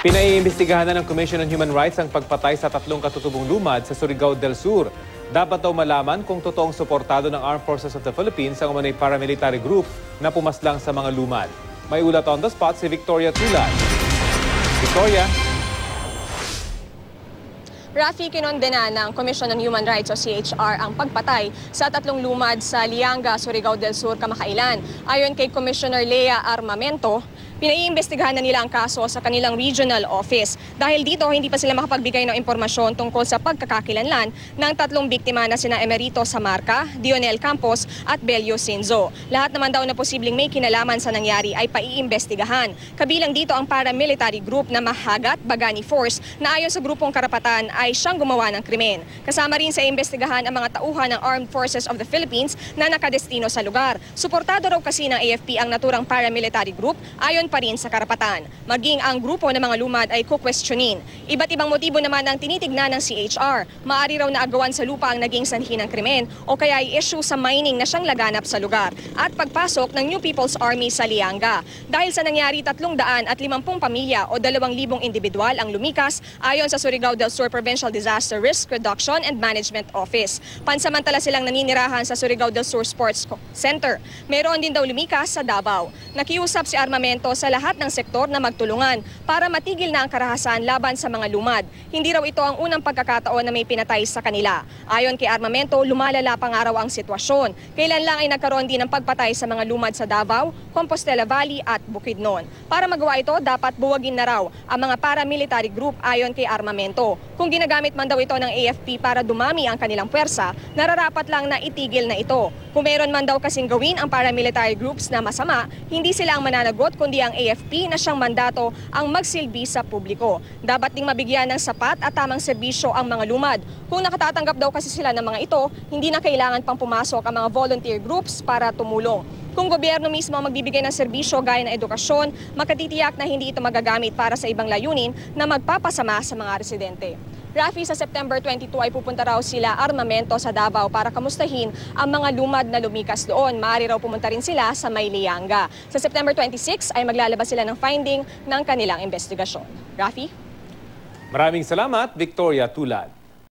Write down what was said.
Pinaiimbestigahan na ng Commission on Human Rights ang pagpatay sa tatlong katutubong lumad sa Surigao del Sur. Dapat daw malaman kung totoong suportado ng Armed Forces of the Philippines ang umanay paramilitary group na pumaslang sa mga lumad. May ulat on the spot si Victoria Tulad. Victoria? Rafi, kinondena ng Commission on Human Rights o CHR ang pagpatay sa tatlong lumad sa Lianga, Surigao del Sur, kamakailan. Ayon kay Commissioner Lea Armamento, pinaiimbestigahan na nila ang kaso sa kanilang regional office. Dahil dito, hindi pa sila makapagbigay ng impormasyon tungkol sa pagkakakilanlan ng tatlong biktima na sina Emerito Samarca, Dionel Campos at Belio Sinzo. Lahat naman daw na posibleng may kinalaman sa nangyari ay paiimbestigahan. Kabilang dito ang paramilitary group na Mahagat Bagani Force na ayon sa grupong karapatan ay siyang gumawa ng krimen. Kasama rin sa imbestigahan ang mga tauhan ng Armed Forces of the Philippines na nakadestino sa lugar. Suportado raw kasi ng AFP ang naturang paramilitary group ayon pa rin sa karapatan. Maging ang grupo ng mga lumad ay kukwestiyonin. Iba't ibang motibo naman ang tinitignan ng CHR. Maari raw na agawan sa lupa ang naging sanhi ng krimen o kaya ay issue sa mining na siyang laganap sa lugar at pagpasok ng New People's Army sa Lianga. Dahil sa nangyari tatlong daan at limampung pamilya o dalawang libong individual ang lumikas ayon sa Surigao del Sur Provincial Disaster Risk Reduction and Management Office. Pansamantala silang naninirahan sa Surigao del Sur Sports Center. Meron din daw lumikas sa Davao. Nakiusap si Armamento sa lahat ng sektor na magtulungan para matigil na ang karahasan laban sa mga lumad. Hindi raw ito ang unang pagkakataon na may pinatay sa kanila. Ayon kay Armamento, lumalala pa nga raw ang sitwasyon. Kailan lang ay nagkaroon din ng pagpatay sa mga lumad sa Davao, Compostela Valley at Bukidnon. Para magawa ito, dapat buwagin na raw ang mga paramilitary group ayon kay Armamento. Kung ginagamit man daw ito ng AFP para dumami ang kanilang puwersa, nararapat lang na itigil na ito. Kung meron man daw kasing gawin ang paramilitary groups na masama, hindi sila ang mananagot kundi ang AFP na siyang mandato ang magsilbi sa publiko. Dapat ding mabigyan ng sapat at tamang serbisyo ang mga lumad. Kung nakatatanggap daw kasi sila ng mga ito, hindi na kailangan pang pumasok ang mga volunteer groups para tumulong. Kung gobyerno mismo ang magbibigay ng serbisyo gaya ng edukasyon, makatitiyak na hindi ito magagamit para sa ibang layunin na magpapasama sa mga residente. Rafi, sa September 22 ay pupunta raw sila armamento sa Davao para kamustahin ang mga lumad na lumikas doon. Maaari raw pumunta rin sila sa Mayliyanga. Sa September 26 ay maglalabas sila ng finding ng kanilang investigasyon. Rafi? Maraming salamat, Victoria Tulad.